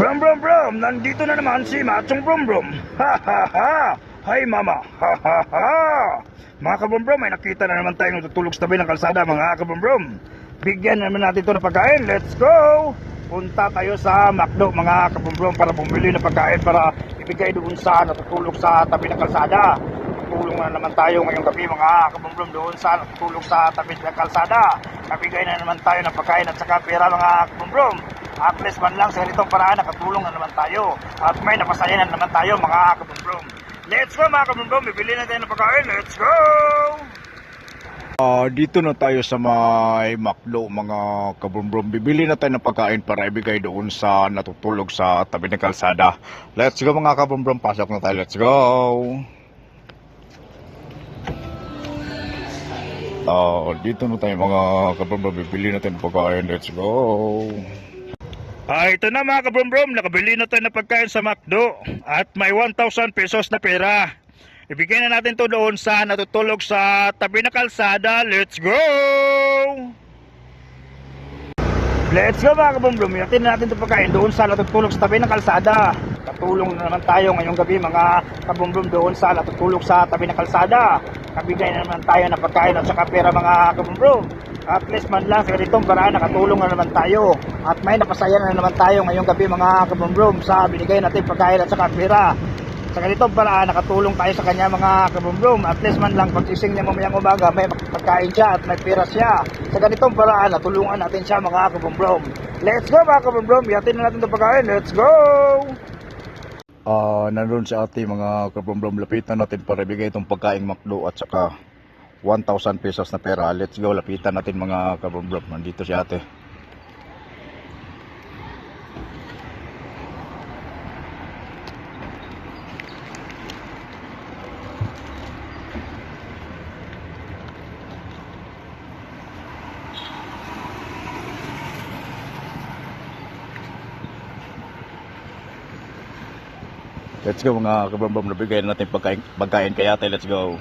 Brum brum brum, nandito na naman si Machong Brum Brum. Ha ha ha! Hi mama! Ha ha ha! Mga kabrum brum, may nakita na naman tayong tutulog sa tabi ng kalsada mga kabrum brum. Bigyan naman natin ito ng pagkain. Let's go! Punta tayo sa McDo mga kabrum brum para bumili ng pagkain para ibigay doon sa natutulog sa tabi ng kalsada. Tulong na naman tayo ngayong gabi mga kabumblom doon sa natutulog sa tabi ng kalsada. Nabigay na naman tayo ng pagkain at saka pera mga kabumblom. At least man lang sa ganitong paraan nakatulong na naman tayo. At may napasaya na naman tayo mga kabumblom. Let's go mga kabumblom, bibili na tayo ng pagkain. Let's go! Ah, dito na tayo sa may McDo mga kabrumbrum. Bibili na tayo ng pagkain para ibigay doon sa natutulog sa tabi ng kalsada. Let's go mga kabrumbrum. Pasok na tayo. Let's go. Ah, dito na tayo mga kabrumbrum. Bibili na tayo ng pagkain. Let's go. Ah, ito na mga kabrum-brum, nakabili na tayo ng pagkain sa McDo at may 1,000 pesos na pera. Ibigay na natin to doon sa natutulog sa tabi ng kalsada. Let's go! Let's go mga kabrum-brum, yatin na natin itong pagkain doon sa natutulog sa tabi ng kalsada. Katulong na naman tayo ngayong gabi mga kabrum-brum doon sa natutulog sa tabi ng kalsada. Kabigay na naman tayo ng pagkain at saka pera mga kabrum-brum. At least man lang sa ganitong paraan nakatulong na naman tayo. At may napasaya na naman tayo ngayong gabi mga kabrum-brum sa binigay natin pagkain at saka pera. Sa ganitong paraan nakatulong tayo sa kanya mga kabrum-brum. At least man lang pagising niya mamayang umaga may pagkain siya at may pera siya. Sa ganitong paraan natulungan natin siya mga kabrum-brum. Let's go mga kabrum-brum, yatin na natin itong pagkain. Let's go! Ah, nandun si ate mga kabrumbrum. Lapitan natin para ibigay itong pagkain McDo at saka 1,000 pesos na pera. Let's go. Lapitan natin mga kabrumbrum. Nandito si ate. Let's go mga kabrumbrum. Nabigay natin pagkain, pagkain kay ate. Let's go.